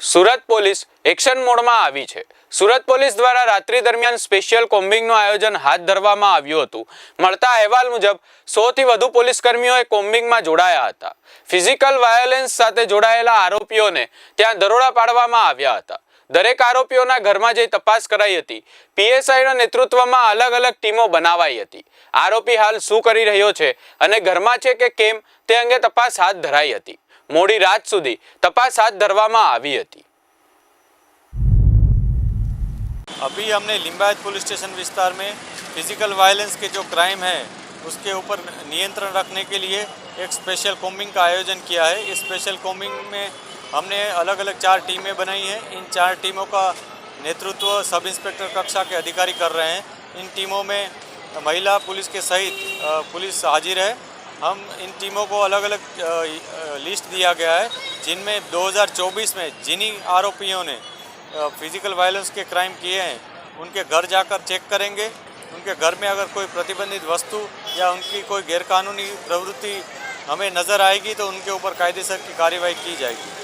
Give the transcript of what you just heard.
Surat police action મોડમાં આવી છે. સુરત પોલીસ દ્વારા રાત્રિ દરમિયાન સ્પેશિયલ કોમ્બિંગનું આયોજન હાથ ધરવામાં આવ્યું હતું. મળતા અહેવાલ મુજબ સોથી વધુ પોલીસ કર્મીઓએ કોમ્બિંગમાં જોડાયા હતા. ફિઝિકલ વાયોલેન્સ સાથે જોડાયેલા આરોપીઓને ત્યાં દરોડા પાડવામાં આવ્યા હતા. દરેક આરોપીઓના ઘરમાં જઈ તપાસ કરાઈ હતી. પીએસઆઈના નેતૃત્વમાં અલગ અલગ ટીમો બનાવાઈ હતી. આરોપી હાલ શું કરી રહ્યો છે અને ઘરમાં છે કે કેમ, તે અંગે તપાસ હાથ ધરાઈ હતી. મોડી રાત સુધી તપાસ હાથ ધરવામાં આવી હતી अभी हमने लिंबायत पुलिस स्टेशन विस्तार में फिजिकल वायलेंस के जो क्राइम है उसके ऊपर नियंत्रण रखने के लिए एक स्पेशल कॉम्बिंग का आयोजन किया है इस स्पेशल कॉम्बिंग में हमने अलग अलग चार टीमें बनाई हैं इन चार टीमों का नेतृत्व सब इंस्पेक्टर कक्षा के अधिकारी कर रहे हैं इन टीमों में महिला पुलिस के सहित अ, पुलिस हाजिर है हम इन टीमों को अलग अलग लिस्ट दिया गया है, जिनमें 2024 में जिन्हीं आरोपियों ने फ़िज़िकल वायलेंस के क्राइम किए हैं, उनके घर जाकर चेक करेंगे, उनके घर में अगर कोई प्रतिबंधित वस्तु या उनकी कोई गैरकानूनी प्रवृत्ति हमें नज़र आएगी तो उनके ऊपर कायदेसर की कार्रवाई की जाएगी।